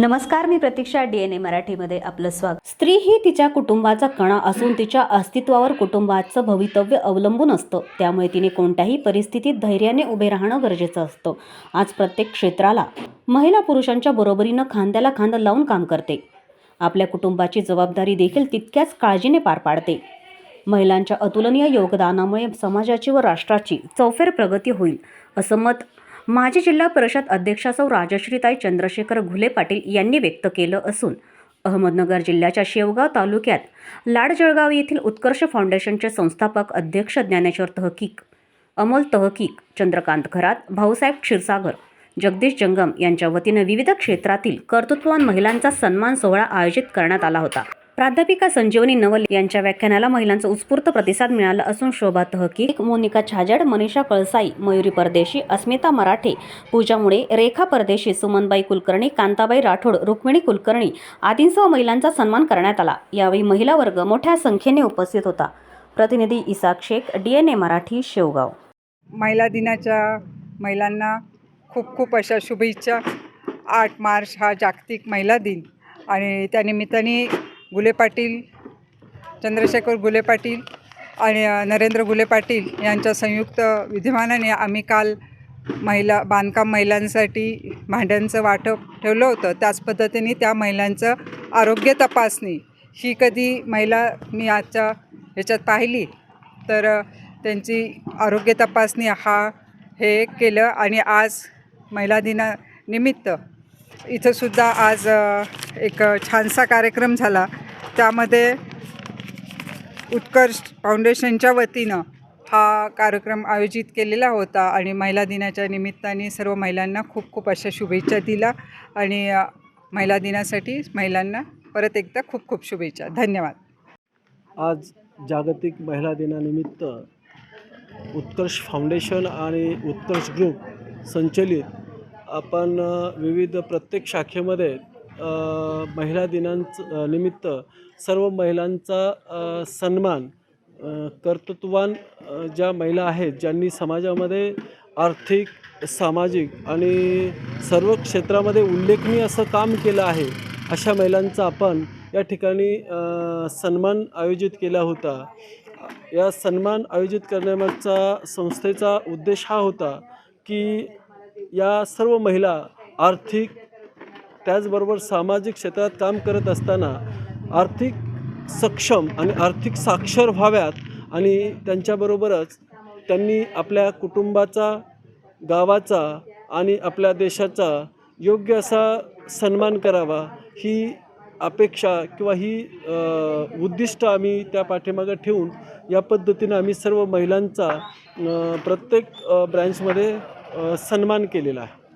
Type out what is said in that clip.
नमस्कार मी प्रतीक्षा D N ए मराठीमध्ये आपलं स्वागत. स्त्री ही तिच्या कुटुंबाचा कणा असून तिच्या अस्तित्वावर कुटुंबाचं भवितव्य अवलंबून असतं. त्यामुळे तिने कोणत्याही परिस्थितीत धैर्याने उभे राहणं गरजेचं असतं. आज प्रत्येक क्षेत्राला महिला पुरुषांच्या बरोबरीनं खांद्याला खांदा लावून काम करते. आपल्या कुटुंबाची जबाबदारी देखील तितक्याच काळजीने पार पाडते. महिलांच्या अतुलनीय योगदानामुळे समाजाची व राष्ट्राची चौफेर प्रगती होईल असं मत माजी जिल्हा परिषद अध्यक्षा सौ राजश्रीताई चंद्रशेखर घुले पाटील यांनी व्यक्त केलं असून अहमदनगर जिल्ह्याच्या शेवगाव तालुक्यात लाडजळगाव येथील उत्कर्ष फाउंडेशनचे संस्थापक अध्यक्ष ज्ञानेश्वर तहकीक अमोल तहकीक चंद्रकांत खरात भाऊसाहेब क्षीरसागर जगदीश जंगम यांच्या वतीनं विविध क्षेत्रातील कर्तृत्ववान महिलांचा सन्मान सोहळा आयोजित करण्यात आला होता. प्राध्यापिका संजीवनी नवल यांच्या व्याख्यानाला महिलांचा उत्स्फूर्त प्रतिसाद मिळाला असून शोभा तहकीक मोनिका छाजड मनीषा कळसाई मयुरी परदेशी अस्मिता मराठे पूजा मुळे रेखा परदेशी सुमनबाई कुलकर्णी कांताबाई राठोड रुक्मिणी कुलकर्णी आदींसह महिलांचा सन्मान करण्यात आला. यावेळी महिला वर्ग मोठ्या संख्येने उपस्थित होता. प्रतिनिधी इसाक शेख डीएनए मराठी शेवगाव. महिला दिनाच्या महिलांना खूप खूप अशा शुभेच्छा. आठ मार्च हा जागतिक महिला दिन आणि त्यानिमित्ताने गुले पाटील चंद्रशेखर गुले पाटील आणि नरेंद्र गुले पाटील यांच्या संयुक्त विद्यमानाने आम्ही काल महिला बांधकाम महिलांसाठी भांड्यांचं वाटप ठेवलं होतं. त्याच पद्धतीने त्या महिलांचं आरोग्य तपासणी ही कधी महिला मी आजच्या ह्याच्यात पाहिली तर त्यांची आरोग्य तपासणी हा हे केलं आणि आज महिला दिनानिमित्त इथंसुद्धा आज एक छानसा कार्यक्रम झाला. त्यामध्ये उत्कर्ष फाउंडेशनच्या वतीनं हा कार्यक्रम आयोजित केलेला होता आणि महिला दिनाच्या निमित्ताने सर्व महिलांना खूप खूप अशा शुभेच्छा दिल्या आणि महिला दिनासाठी महिलांना परत एकदा खूप खूप शुभेच्छा. धन्यवाद. आज जागतिक महिला दिनानिमित्त उत्कर्ष फाउंडेशन आणि उत्कर्ष ग्रुप संचलित आपण विविध प्रत्येक शाखेमध्ये महिला दिनांच निमित्त सर्व महिलांचा सन्मान कर्तृत्वान कर्तृत्ववान ज्या महिला आहेत ज्यांनी समाजामध्ये आर्थिक सामाजिक आणि सर्व क्षेत्रामध्ये उल्लेखनीय असं काम केलं आहे अशा महिलांचा आपण या ठिकाणी सन्मान आयोजित केला होता. या सन्मान आयोजित करण्यामागचा संस्थेचा उद्देश हा होता की या सर्व महिला आर्थिक त्याचबरोबर सामाजिक क्षेत्रात काम करत असताना आर्थिक सक्षम आणि आर्थिक साक्षर व्हाव्यात आणि त्यांच्याबरोबरच त्यांनी आपल्या कुटुंबाचा गावाचा आणि आपल्या देशाचा योग्य असा सन्मान करावा ही अपेक्षा किंवा ही उद्दिष्ट आम्ही त्या पाठीमागं ठेवून या पद्धतीनं आम्ही सर्व महिलांचा प्रत्येक ब्रँचमध्ये सन्मान केलेला आहे.